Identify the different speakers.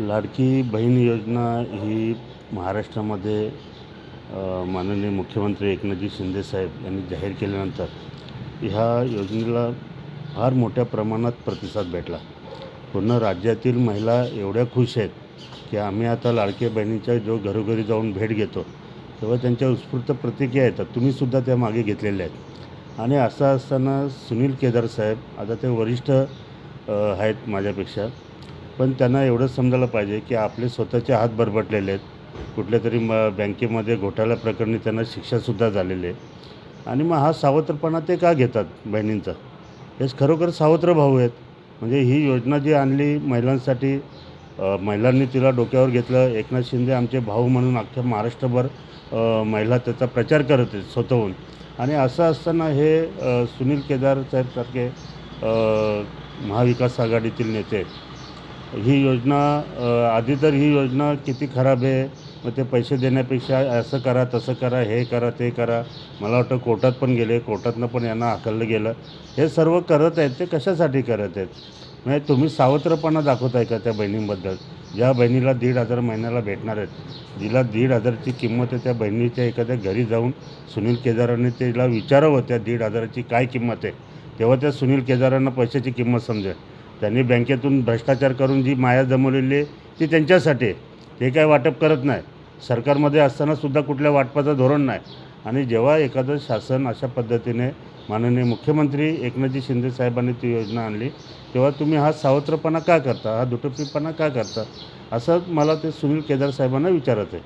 Speaker 1: लाडकी बहीण योजना ही महाराष्ट्रामध्ये माननीय मुख्यमंत्री एकनाथजी शिंदेसाहेब यांनी जाहीर केल्यानंतर ह्या योजनेला फार मोठ्या प्रमाणात प्रतिसाद भेटला. पूर्ण राज्यातील महिला एवढ्या खुश आहेत की आम्ही आता लाडक्या बहिणीच्या जो घरोघरी जाऊन भेट घेतो तेव्हा त्यांच्या उत्स्फूर्त प्रतिक्रिया येतात तुम्हीसुद्धा त्या मागे घेतलेल्या आहेत. आणि असं असताना सुनील केदार साहेब आता ते वरिष्ठ आहेत माझ्यापेक्षा पण त्यांना एवढंच समजायला पाहिजे की आपले स्वतःचे हात बरबटलेले आहेत. कुठल्या तरी म बँकेमध्ये घोटाळ्या प्रकरणी त्यांना शिक्षासुद्धा झालेली आहे आणि मग हा सावत्रपणा ते का घेतात बहिणींचा? हेच खरोखर सावत्र भाऊ आहेत. म्हणजे ही योजना जी आणली महिलांसाठी महिलांनी तिला डोक्यावर घेतलं. एकनाथ शिंदे आमचे भाऊ म्हणून अख्ख्या महाराष्ट्रभर महिला त्याचा प्रचार करत आहेत स्वतःहून. आणि असं असताना हे सुनील केदार साहेबसारखे महाविकास आघाडीतील नेते ही योजना आधी तर ही योजना किती खराब आहे मग ते पैसे देण्यापेक्षा असं करा तसं करा हे करा ते करा. मला वाटतं कोर्टात पण गेले कोर्टातनं पण यांना हाकललं गेलं. हे सर्व करत आहेत ते कशासाठी करत आहेत? म्हणजे तुम्ही सावत्रपणा दाखवताय का त्या बहिणींबद्दल? ज्या बहिणीला दीड हजार महिन्याला भेटणार आहेत जिला दीड हजारची किंमत आहे त्या बहिणीच्या एखाद्या घरी जाऊन सुनील केदाराने तिला विचारावं त्या दीड हजाराची काय किंमत आहे? तेव्हा त्या सुनील केदारांना पैशाची किंमत समजेल. त्यांनी बँकेतून भ्रष्टाचार करून जी माया जमवलेली आहे ती त्यांच्यासाठी ते काय वाटप करत नाही. सरकारमध्ये असतानासुद्धा कुठल्या वाटपाचं धोरण नाही. आणि जेव्हा एखादं शासन अशा पद्धतीने माननीय मुख्यमंत्री एकनाथजी शिंदे साहेबांनी ती योजना आणली तेव्हा तुम्ही हा सावत्रपणा का करता? हा दुटप्पीपणा का करता? असं मला ते सुनील केदार साहेबांना विचारत आहे.